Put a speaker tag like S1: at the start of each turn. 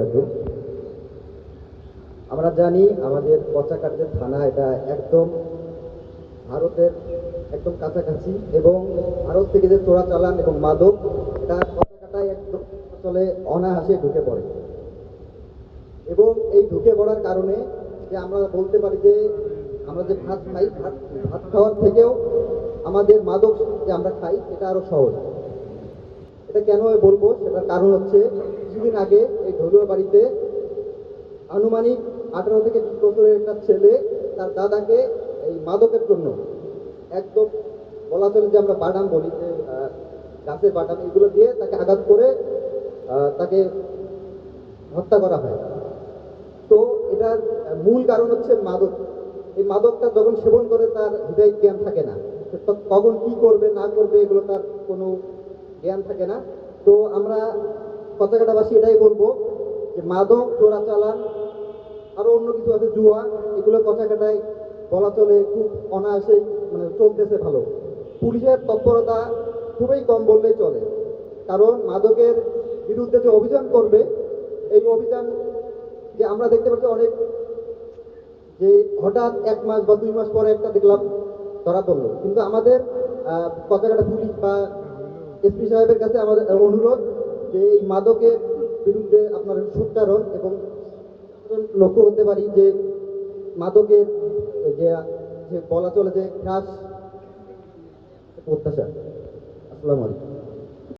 S1: ভট্টাচার্য আমরা জানি আমাদের পচাকাটের থানা এটা একদম ভারতের একদম কাছাকাছি এবং ভারত থেকে যে চোরাচালান এবং মাদক এটা পচাকাটায় একদম চলে অনায়াসে ঢুকে পড়ে। এবং এই ঢুকে পড়ার কারণে যে আমরা বলতে পারি যে আমরা যে ভাত খাই, ভাত ভাত খাওয়ার থেকেও আমাদের মাদক যে আমরা খাই, এটা আরও সহজ। এটা কেন বলব? সেটার কারণ হচ্ছে কিছুদিন আগে এই ঢোলুয়া বাড়িতে আনুমানিক আঠারো থেকে বিশ বছরের একটা ছেলে তার দাদাকে এই মাদকের জন্য একদম বলা চলে যে আমরা বাদাম বলি, যে গাছের বাদাম এগুলো দিয়ে তাকে আঘাত করে তাকে হত্যা করা হয়। তো এটার মূল কারণ হচ্ছে মাদক। এই মাদকটা যখন সেবন করে তার হৃদয় জ্ঞান থাকে না। কখন কি করবে, না করবে এগুলো তার কোনো জ্ঞান থাকে না। তো আমরা কথাকাটাবাসী এটাই বলব যে মাদক চোরা চোরাচালান, আরও অন্য কিছু আছে, জুয়া, এগুলো কথাকাটায় বলা চলে, খুব অনায়াসেই মানে চলতেছে ভালো। পুলিশের তৎপরতা খুবই কম বললেই চলে। কারণ মাদকের বিরুদ্ধে যে অভিযান করবে, এই অভিযান যে আমরা দেখতে পাচ্ছি অনেক, যে হঠাৎ এক মাস বা দুই মাস পরে একটা দেখলাম, ধরা পড়ল। কিন্তু আমাদের কথাকাটা পুলিশ বা এসপি সাহেবের কাছে আমাদের অনুরোধ যে এই মাদকের বিরুদ্ধে আপনার সুচারণ এবং লক্ষ্য করতে পারি যে মাদকের যে বলা চলে যে হ্রাস প্রত্যাশা। আসসালামু আলাইকুম।